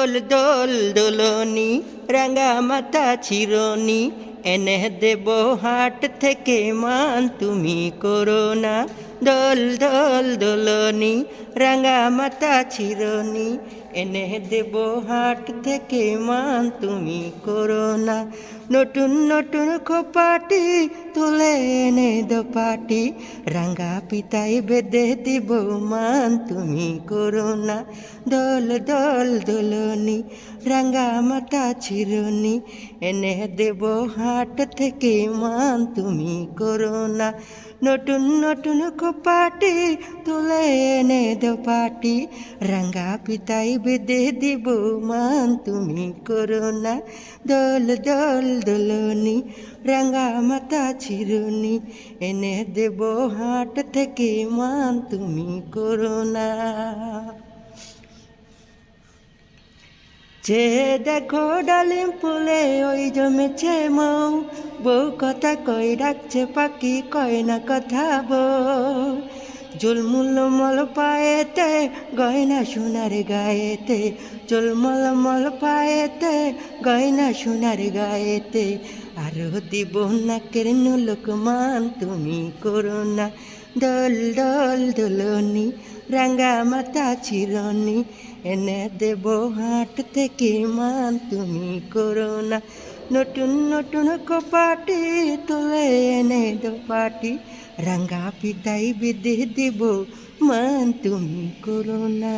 দোল দোল দোলনি, রাঙা মাথা চিরনি। এনে দেব হাট থেকে মান, তুমি করো না দোল দোল দোলনি, রাঙা মাথা চিরনি। এনে দেব হাট থেকে মান, তুমি করো না নতুন নতুন খোপাটি তুলে এনে দোপাটি রাঙ্গা পিতাই বেঁধে দিব মান, তুমি করো না। দোল দোল, দোলনি রাঙ্গা মাথা চিরনি। এনে দেব হাট থেকে মান, তুমি করো না। নতুন নতুন খোপাটি তুলে এনে দোপাটি রাঙ্গা পিতাই বেঁধে দিব মান, তুমি করো না। দোল দোল, দোলনি রাঙ্গা মাথা চিরুনি এনে দেব হাট থেকে মান, তুমি করো না। যে দেখো ডালিম ফুলে ওই জমেছে মৌ, বউ কথা কই রাখছে পাখি কয় না কথা বউ জুলমুল মল পায়েতে, গয়না সোনার গায়েতে, জুলমল মল পায়েতে, গয়না সোনার গায়েতে। আরও দিব নাকের নুলক মান তুমি করো না। দল, দোল, দোলনি, রাঙ্গা মাথা চিরনি, এনে দেব হাট থেকে মান, তুমি করো না। নতুন নতুন কপাটি তুলে এনে দোপাটি রাঙ্গা পিতাই বিদে দেব মান তুমি করো না